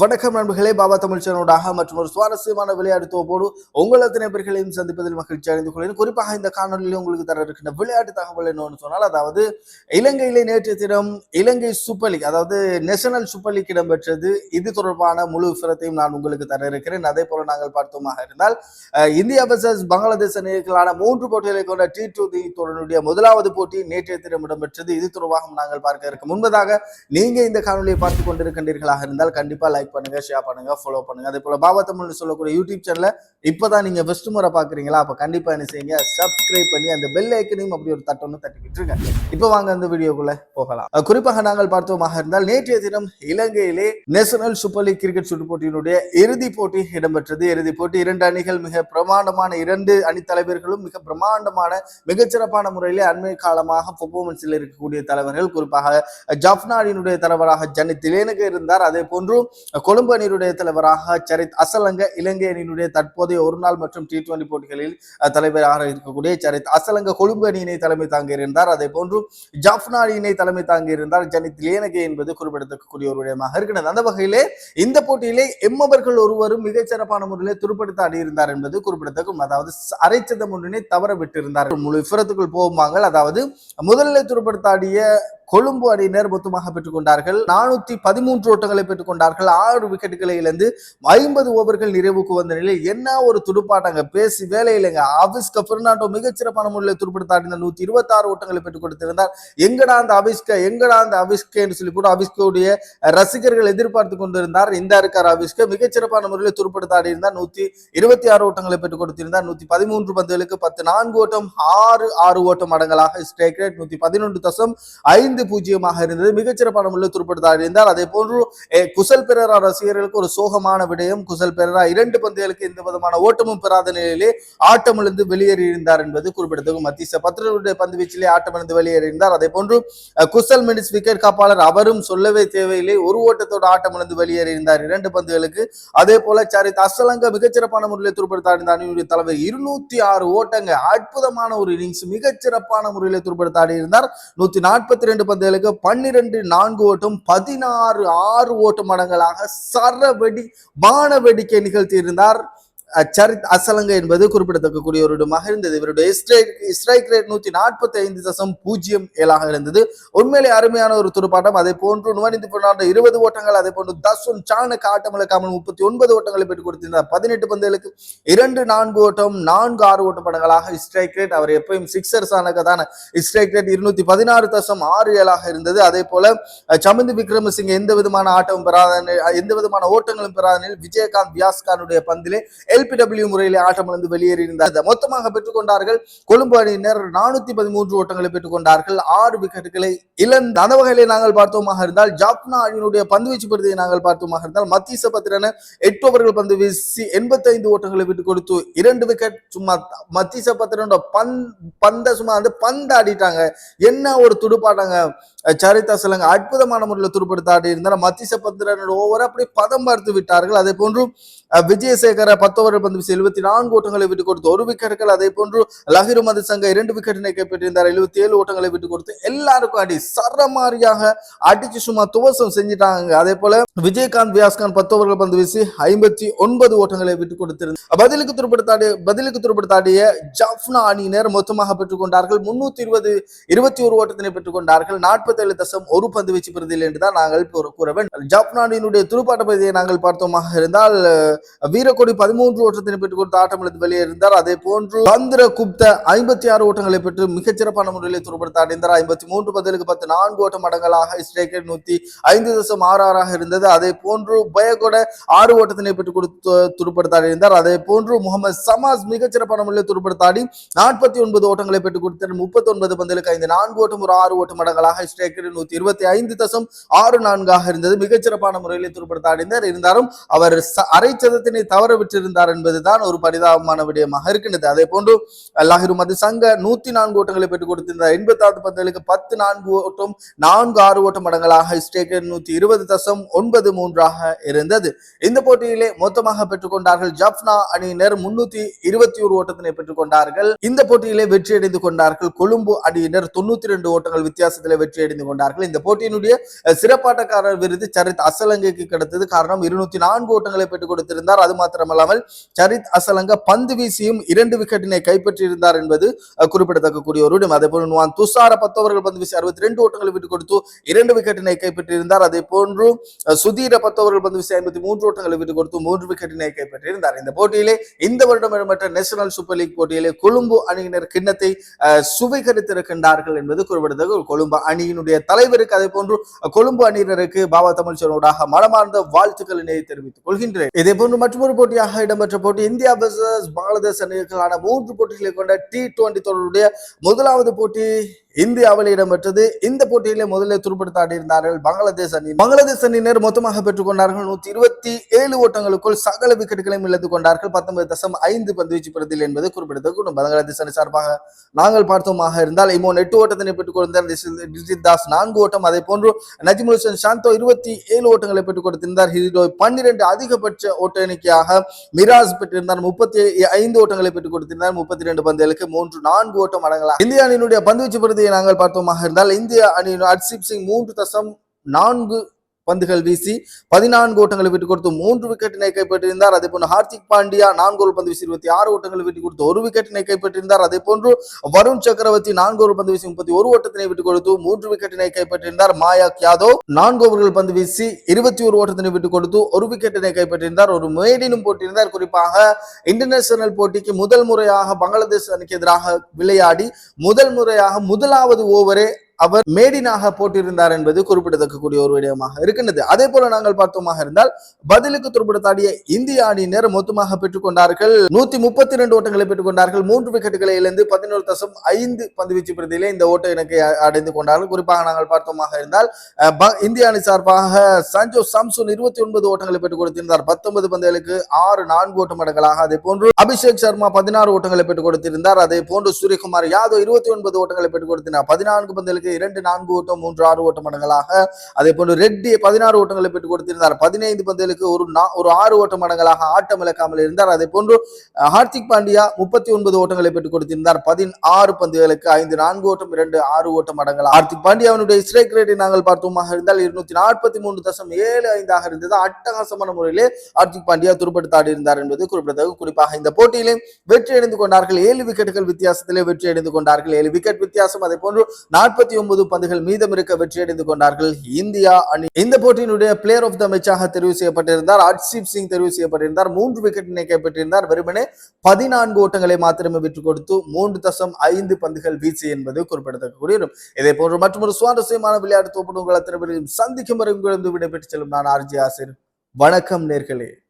வணக்கம் நண்பர்களே பாபா தமிழ் சேனோடாக மற்றும் ஒரு சுவாரஸ்யமான விளையாட்டு தொகுப்போடு உங்கள் அத்தனை பேர்களையும் சந்திப்பதில் மகிழ்ச்சி அடைந்து கொள்கிறேன். குறிப்பாக இந்த காணொலியில் உங்களுக்கு தர இருக்கின்ற விளையாட்டு தகவல் என்னன்னு சொன்னால் அதாவது இலங்கையிலே நேற்று தினம் இலங்கை சூப்பர் லீக் அதாவது நேஷனல் சூப்பர் லீக் இடம்பெற்றது. இது தொடர்பான முழு விவரத்தையும் நான் உங்களுக்கு தர இருக்கிறேன் அதே போல நாங்கள் பார்த்தோமாக இருந்தால் இந்தியா வர்சஸ் பங்களாதேஷ் அணிகளான மூன்று போட்டிகளை கொண்ட டி டுவெண்டி தொடருடைய முதலாவது போட்டி நேற்றைய தினம் இடம்பெற்றது. இது தொடர்பாக நாங்கள் பார்க்க இருக்க முன்பதாக நீங்க இந்த காணொலியை பார்த்து கொண்டிருக்கின்றீர்களாக இருந்தால் கண்டிப்பாக லைக் பண்ணுங்க ஷேர் பண்ணுங்க ஃபாலோ பண்ணுங்க. அதே போல பாபா தமிழ்னு சொல்லக்கூடிய யூடியூப் சேனல இப்பதான் நீங்க ஃபர்ஸ்ட் முறை பாக்குறீங்களா? அப்ப கண்டிப்பா என்ன செய்யுங்க சப்ஸ்கிரைப் பண்ணி அந்த பெல் ஐக்கனையும் அப்படி ஒரு தட்டொன்னு தட்டிக்கிட்டு இருங்க. இப்போ வாங்க அந்த வீடியோக்குள்ள போகலாம். குறிப்பாக நாங்கள் பார்த்தோமாக இருந்தால் நேற்றைய தினம் இலங்கையிலே நேஷனல் சூப்பர் லீக் கிரிக்கெட் சுற்று போட்டியினுடைய இறுதிப் போட்டி இடம்பெற்றது. இறுதி போட்டி இரண்டு அணிகள் மிக பிரமாண்டமான இரண்டு அணி தலைவர்களும் மிக பிரமாண்டமான மிகச்சிறப்பான முறையிலே அண்மை காலமாக பெர்ஃபார்மன்ஸில் இருக்கக்கூடிய தலைவர்கள். குறிப்பாக ஜப்னா தலைவராக ஜனித் இலேனுக்கு இருந்தார். அதே போன்று கொழும்பு அணியினுடைய தலைவராக சரித் அசலங்க இலங்கை அணியினுடைய தற்போதைய ஒருநாள் மற்றும் டி டுவெண்டி போட்டிகளில் தலைவராக இருக்கக்கூடிய சரித் அசலங்க கொழும்பு அணியினை தலைமை தாங்கி இருந்தார் அதே போன்று ஜாஃப்னா அணியினை தலைமை தாங்கி இருந்தார் ஜனித் லேனகே என்பது குறிப்பிடத்தக்கக்கூடிய ஒரு விடயமாக இருக்கிறது. அந்த வகையிலே இந்த போட்டியிலே எம்மவர்கள் ஒருவரும் மிகச்சிறப்பான முறையிலே துருப்படுத்த ஆடியிருந்தார் என்பது குறிப்பிடத்தக்கும். அதாவது அரைச்சதம் ஒன்றினை தவற விட்டிருந்தார். முழு விவரத்துக்குள் போகுமாங்கள். அதாவது முதலில் துருப்படுத்த ஆடிய கொழும்பு அணியினர் மொத்தமாக பெற்றுக்கொண்டார்கள். நானூத்தி பதிமூன்று ஓட்டங்களை பெற்றுக்கொண்டார்கள். ஆறு விக்கெட்டுகளை இழந்து ஐம்பது ஓவர்கள் நிறைவுக்கு வந்த நிலையில் என்ன ஒரு துடுப்பாட்டங்க பேசி வேலை இல்லைங்க. அவிஸ்க பெர்னாண்டோ மிகச்சிறப்பான முறையில் துடுப்படுத்த நூத்தி இருபத்தி ஆறு ஓட்டங்களை பெற்றுக் கொடுத்திருந்தார். எங்கடா அந்த அபிஸ்க எங்கடா அந்த அபிஸ்க என்று சொல்லி கூட அபிஸ்கோடைய ரசிகர்கள் எதிர்பார்த்து கொண்டிருந்தார். இந்த இருக்கார் அவிஸ்க மிகச்சிறப்பான முறையில் துடுப்படுத்தாடி இருந்தார் நூத்தி இருபத்தி ஆறு ஓட்டங்களை பெற்றுக் கொடுத்திருந்தார். நூத்தி பதிமூன்று பந்துகளுக்கு பத்து நான்கு ஓட்டம் ஆறு ஆறு ஓட்டம் அடங்கலாக ஸ்ட்ரைக் ரேட் நூத்தி பதினொன்று தசம் ஐந்து ஐந்து பூஜ்ஜியமாக இருந்தது. மிகச்சிறப்பான முறையில் துடுப்படுத்த இருந்தால் அதே போன்று குசல் பெரரா ரசிகர்களுக்கு ஒரு சோகமான விடயம். குசல் பெரரா இரண்டு பந்துகளுக்கு எந்த விதமான ஓட்டமும் பெறாத நிலையிலே ஆட்டமிழந்து வெளியேறியிருந்தார் என்பது குறிப்பிடத்தக்கும் மத்திய பத்திரருடைய பந்து வீச்சிலே ஆட்டமிழந்து வெளியேறியிருந்தார் அதே போன்று குசல் மெடிஸ் விக்கெட் காப்பாளர் அவரும் சொல்லவே தேவையில்லை. ஒரு ஓட்டத்தோடு ஆட்டமிழந்து வெளியேறியிருந்தார் இரண்டு பந்துகளுக்கு. அதே போல சரித் அசலங்க மிகச்சிறப்பான முறையில் துருப்படுத்த ஆடிந்த அணியுடைய தலைவர் இருநூத்தி ஆறு ஓட்டங்க அற்புதமான ஒரு இன்னிங்ஸ் மிகச்சிறப்பான முறையில் துருப்படுத்த இருந்தார். நூத்தி நாற்பத்தி ரெண்டு பந்துகளுக்கு பன்னிரண்டு நான்கு ஓட்டும் பதினாறு ஆறு ஓட்டும் மடங்களாக சரவெடி வான வேடிக்கை நிகழ்த்தியிருந்தார். சரித் அசலங்க என்பது குறிப்பிடத்தக்கக்கூடிய ஒரு இடமாக இருந்தது. இவருடைய ஸ்ட்ரைக் ரேட் நூத்தி நாற்பத்தி ஐந்து தசம் பூஜ்ஜியம் ஏழாக இருந்தது. உண்மையிலே அருமையான ஒரு துடுப்பாட்டம். அதே போன்று நுவனிந்து போனாண்ட இருபது ஓட்டங்கள் அதே போன்று தசுன் சாணக்கு ஆட்டம் இழக்காமல் முப்பத்தி ஒன்பது ஓட்டங்களை பெற்றுக் கொடுத்திருந்தார். பதினெட்டு பந்துகளுக்கு இரண்டு நான்கு ஓட்டம் நான்கு ஆறு ஓட்ட படங்களாக ஸ்ட்ரைக் ரேட் அவர் எப்பயும் சிக்ஸர்ஸ் ஆனக்கதான ஸ்ட்ரைக் ரேட் இருநூத்தி பதினாறு தசம் ஆறு ஏழாக இருந்தது. அதே போல அஹ், விக்ரமசிங்க எந்த விதமான ஆட்டமும் பெறாத எந்த விதமான ஓட்டங்களும் பெறாத நிலையில் விஜயகாந்த் வியாஸ்கானுடைய பந்திலே எல்பிடபிள்யூ முறையிலே ஆட்டமிழந்து வெளியேறியிருந்தார். மொத்தமாக பெற்றுக்கொண்டார்கள் கொழும்பு அணியினர் நானூத்தி பதிமூன்று ஓட்டங்களை பெற்றுக்கொண்டார்கள். ஆறு விக்கெட்டுகளை இழந்த அந்த வகையிலே நாங்கள் பார்த்தோமாக இருந்தால் ஜாப்னா அணியினுடைய பந்துவீச்சு வீச்சு நாங்கள் பார்த்தோமாக இருந்தால் மத்திய பத்திரன எட்டு ஓவர்கள் பந்து வீசி எண்பத்தைந்து ஓட்டங்களை விட்டு கொடுத்து இரண்டு விக்கெட் சும்மா மத்திய பத்திரனோட பந் பந்த சும்மா வந்து பந்து ஆடிட்டாங்க என்ன ஒரு துடுப்பாட்டாங்க. சரிதா சிலங்க அற்புதமான முறையில் துடுப்படுத்த ஆடி இருந்தால் மத்திய பத்திரனோட ஓவரை அப்படி பதம் பார்த்து விட்டார்கள். அதே போன்று விஜயசேகர பத்து ஓவர் பந்து வீசி எழுபத்தி நான்கு ஓட்டங்களை விட்டு கொடுத்து ஒரு விக்கெட்டுகள் அதே போன்று லஹிரு மதுசங்க இரண்டு விக்கெட்டினை கைப்பற்றியிருந்தார். எழுபத்தி ஏழு ஓட்டங்களை விட்டு கொடுத்து எல்லாருக்கும் அடி சரமாரியாக அடிச்சு சும்மா துவசம் செஞ்சிட்டாங்க. அதே போல விஜயகாந்த் வியாஸ்கான் பத்து ஓவர்கள் பந்து வீசி ஐம்பத்தி ஒன்பது ஓட்டங்களை விட்டு கொடுத்திருந்தார். பதிலுக்கு துருப்படுத்தாடிய பதிலுக்கு துருப்படுத்தாடிய ஜப்னா அணியினர் மொத்தமாக பெற்றுக்கொண்டார்கள் முன்னூத்தி இருபது இருபத்தி ஒரு ஓட்டத்தினை பெற்றுக்கொண்டார்கள் நாற்பத்தேழு தசம் ஒரு பந்து வீச்சு பிரதியில் என்றுதான் நாங்கள் கூற- வேண்டும். ஜப்னா அணியினுடைய துடுப்பாட்ட பகுதியை நாங்கள் பார்த்தோமாக இருந்தால் அஹ், பதிமூணு மூன்று ஓட்டத்தினை பெற்றுக் கொடுத்து ஆட்டமிழந்து வெளியே இருந்தார். அதே போன்று சந்திர குப்த ஐம்பத்தி ஆறு ஓட்டங்களை பெற்று மிகச்சிறப்பான முறையில் துருப்படுத்த அடைந்தார் ஐம்பத்தி மூன்று பதிலுக்கு பத்து நான்கு ஓட்ட மடங்களாக ஸ்ட்ரைக்கர் நூத்தி ஐந்து தசம் ஆறு ஆறாக இருந்தது. அதே போன்று பயகோட ஆறு ஓட்டத்தினை பெற்றுக் கொடுத்து துருப்படுத்த அடைந்தார் அதே போன்று முகமது சமாஸ் மிகச்சிறப்பான முறையில் துருப்படுத்தாடி நாற்பத்தி ஒன்பது ஓட்டங்களை பெற்றுக் கொடுத்தார் முப்பத்தி ஒன்பது பந்துகளுக்கு ஐந்து நான்கு ஓட்டம் ஒரு ஆறு ஓட்ட மடங்களாக ஸ்ட்ரைக்கர் நூத்தி இருபத்தி ஐந்து தசம் ஆறு நான்காக இருந்தது. மிகச்சிறப்பான முறையில் துருப்படுத்த அடைந்தார் இருந்தாலும் அவர் அரை சதத்தினை தவற விட்டிருந்தார். பெற்றிருந்தார் என்பதுதான் ஒரு பரிதாபமான விடயமாக இருக்கின்றது. அதே போன்று லாகிரு மது சங்க நூத்தி நான்கு ஓட்டங்களை பெற்றுக் கொடுத்திருந்தார். எண்பத்தாறு பந்துகளுக்கு பத்து நான்கு ஓட்டம் நான்கு ஆறு ஓட்டம் மடங்களாக ஸ்டேக்கர் நூத்தி இருபது தசம் ஒன்பது மூன்றாக இருந்தது. இந்த போட்டியிலே மொத்தமாக பெற்றுக்கொண்டார்கள் ஜப்னா அணியினர் முன்னூத்தி இருபத்தி ஒரு ஓட்டத்தினை பெற்றுக்கொண்டார்கள் இந்த போட்டியிலே வெற்றி அடைந்து கொண்டார்கள். கொழும்பு அணியினர் தொண்ணூத்தி ரெண்டு ஓட்டங்கள் வித்தியாசத்திலே வெற்றி அடைந்து கொண்டார்கள். இந்த போட்டியினுடைய சிறப்பாட்டக்காரர் விருது சரித் அசலங்கைக்கு கிடைத்தது. காரணம் இருநூத்தி நான்கு ஓட்டங்களை பெற்றுக் கொடுத்திருந்தார். அது மாத்திரமல்லாமல் சரித் அசலங்க பந்து வீசியும் இரண்டு விக்கெட்டினை கைப்பற்றியிருந்தார் என்பது அஹ், குறிப்பிடத்தக்க கூடிய ஒரு விடம் அதே போல நுவான் துஷார பத்தோவர்கள் பந்து வீசி அறுபத்தி ரெண்டு ஓட்டங்களை விட்டு கொடுத்து இரண்டு விக்கெட்டினை கைப்பற்றியிருந்தார். அதே போன்று சுதீர பத்தோவர்கள் பந்து வீசி ஐம்பத்தி மூன்று ஓட்டங்களை விட்டு கொடுத்து மூன்று விக்கெட்டினை கைப்பற்றியிருந்தார். இந்த போட்டியிலே இந்த வருடம் இடம்பெற்ற நேஷனல் சூப்பர் லீக் போட்டியிலே கொழும்பு அணியினர் கிண்ணத்தை சுவீகரித்திருக்கின்றார்கள் என்பது குறிப்பிடத்தக்க கொழும்பு அணியினுடைய தலைவருக்கு. அதே போன்று கொழும்பு அணியினருக்கு பாபா தமிழ்ச்சனோடாக மனமார்ந்த வாழ்த்துக்களினை தெரிவித்துக் கொள்கின்றேன். இதே போன்று மற்றொரு போட்டியாக இடம்பெற்ற நடைபெற்ற போட்டி இந்தியா வர்சஸ் பங்களாதேஷ் அணிகளுக்கான மூன்று போட்டிகளை கொண்ட டி டுவெண்டி தொடருடைய முதலாவது போட்டி இந்தியாவில் இடம்பெற்றது. இந்த போட்டியிலே முதலில் துருப்படுத்த ஆடியிருந்தார்கள் பங்களாதேஷ் அணி. பங்களாதேஷ் அணியினர் மொத்தமாக பெற்றுக் கொண்டார்கள். நூத்தி இருபத்தி ஏழு ஓட்டங்களுக்குள் சகல விக்கெட்டுகளையும் இழந்து கொண்டார்கள். பத்தொன்பது தசம் ஐந்து பந்து வீச்சு பிரதில் என்பது குறிப்பிடத்தக்க பங்களாதேஷ் அணி சார்பாக நாங்கள் பார்த்தோமாக இருந்தால் இமோன் எட்டு ஓட்டத்தினை பெற்றுக் கொடுத்தார் டிஜித் தாஸ் நான்கு ஓட்டம். அதே போன்று நஜிமுல் ஹுசேன் சாந்தோ இருபத்தி ஏழு ஓட்டங்களை பெற்றுக் கொடுத்திருந்தார். ஹிரிடோய் பன்னிரண்டு அதிகபட்ச ஓட்ட எண்ணிக்கையாக மிராஸ் பெற்றிருந்தார். முப்பத்தி ஐந்து ஓட்டங்களை பெற்றுக் கொடுத்திருந்தார். முப்பத்தி ரெண்டு பந்துகளுக்கு மூன்று நான்கு ஓட்டம் அடங்கலாம். இந்திய அணியினுடைய பந்துவீச்சு பிரதியை நாங்கள் பார்த்தோமாக இருந்தால் இந்திய அணியின் ஹர்ஷிப் சிங் மூன்று தசம் நான்கு பந்துகள் வீசி பதினான்கு ஓட்டங்களை விட்டு கொடுத்து மூன்று விக்கெட்டினை கைப்பற்றியிருந்தார். அதே போன்று ஹார்திக் பாண்டியா நான்கு ஒரு பந்து வீசி இருபத்தி ஆறு ஓட்டங்களை விட்டு கொடுத்து ஒரு விக்கெட்டினை கைப்பற்றியிருந்தார். அதே போன்று வருண் சக்கரவர்த்தி நான்கு ஒரு பந்து வீசி முப்பத்தி ஒரு ஓட்டத்தினை விட்டு கொடுத்து மூன்று விக்கெட்டினை கைப்பற்றியிருந்தார். மாயாக் யாதவ் நான்கு ஓவர்கள் பந்து வீசி இருபத்தி ஒரு ஓட்டத்தினை விட்டு கொடுத்து ஒரு விக்கெட்டினை கைப்பற்றியிருந்தார். ஒரு மேடினும் போட்டியிருந்தார். குறிப்பாக இன்டர்நேஷனல் போட்டிக்கு முதல் முறையாக பங்களாதேஷ் அணிக்கு எதிராக விளையாடி முதல் முறையாக முதலாவது ஓவரே அவர் மேடினாக போட்டிருந்தார் என்பது குறிப்பிடத்தக்கக்கூடிய ஒரு விடயமாக இருக்கின்றது. அதே போல நாங்கள் பார்த்தோமாக இருந்தால் பதிலுக்கு துருப்பிடத்தாடிய இந்திய அணியினர் மொத்தமாக பெற்றுக்கொண்டார்கள். நூத்தி முப்பத்தி ரெண்டு ஓட்டங்களை பெற்றுக்கொண்டார்கள். மூன்று விக்கெட்டுகளை இழந்து பதினோரு தசம் ஐந்து பந்து வீச்சு பிரதியிலே இந்த ஓட்ட இணக்கை அடைந்து கொண்டார்கள். குறிப்பாக நாங்கள் பார்த்தோமாக இருந்தால் இந்திய அணி சார்பாக சஞ்சோ சாம்சூன் இருபத்தி ஒன்பது ஓட்டங்களை பெற்றுக் கொடுத்திருந்தார். பத்தொன்பது பந்துகளுக்கு ஆறு நான்கு ஓட்டம் அடங்கலாக அதே போன்று அபிஷேக் சர்மா பதினாறு ஓட்டங்களை பெற்றுக் கொடுத்திருந்தார். அதே போன்று சூரியகுமார் யாதவ் இருபத்தி ஒன்பது ஓட்டங்களை பெற்றுக் கொடுத்திருந்தார். பதினான்கு பந்துகளுக்கு இரண்டு நான்கு ஓட்டம் மூன்று ஆறு ஓட்டம் மடங்களாக அதே போன்று ரெட்டி பதினாறு ஓட்டங்களை பெற்றுக் கொடுத்திருந்தார். பதினைந்து பந்தலுக்கு ஒரு ஒரு ஆறு ஓட்டம் மடங்களாக ஆட்டம் இழக்காமல் இருந்தார். அதே போன்று ஹார்திக் பாண்டியா முப்பத்தி ஒன்பது ஓட்டங்களை பெற்றுக் கொடுத்திருந்தார். பதினாறு பந்துகளுக்கு ஐந்து நான்கு ஓட்டம் இரண்டு ஆறு ஓட்டம் மடங்களாக. ஹார்திக் பாண்டியாவினுடைய ஸ்ட்ரைக் ரேட்டை நாங்கள் பார்த்தோமாக இருந்தால் இருநூத்தி நாற்பத்தி மூன்று தசம் ஏழு ஐந்தாக இருந்தது. அட்டகாசமான முறையிலே ஹார்திக் பாண்டியா துருப்படுத்தாடி இருந்தார் என்பது குறிப்பிடத்தக்க குறிப்பாக இந்த போட்டியிலே வெற்றி அடைந்து கொண்டார்கள். ஏழு விக்கெட்டுகள் வித்தியாசத்திலே வெற்றி அடைந்து கொண்டார்கள். ஏழு விக்கெட் வித்தியாசம் அதே போன்று நாற்பத்தி ஒன்பது பந்துகள் மீதம் இருக்க வெற்றி அடைந்து கொண்டார்கள். இந்தியா அணி. இந்த போட்டியினுடைய பிளேயர் ஆஃப் த மேட்சாக தெரிவு செய்யப்பட்டிருந்தார். ஹர்ஷிப் சிங் தெரிவு செய்யப்பட்டிருந்தார். மூன்று விக்கெட்டினை கைப்பற்றியிருந்தார் வெறுமனே பதினான்கு ஓட்டங்களை மாத்திரமே விட்டுக் கொடுத்து மூன்று தசம் ஐந்து பந்துகள் வீச்சு என்பது குறிப்பிடத்தக்கக்கூடிய ஒரு- இதே போன்ற மற்றொரு சுவாரஸ்யமான விளையாட்டு தோப்படும் உங்களை திரும்ப சந்திக்கும் வரை உங்களிடம் விடைபெற்று செல்லும் நான் ஆர்ஜி ஆசிர் வணக்கம் நேர்களே.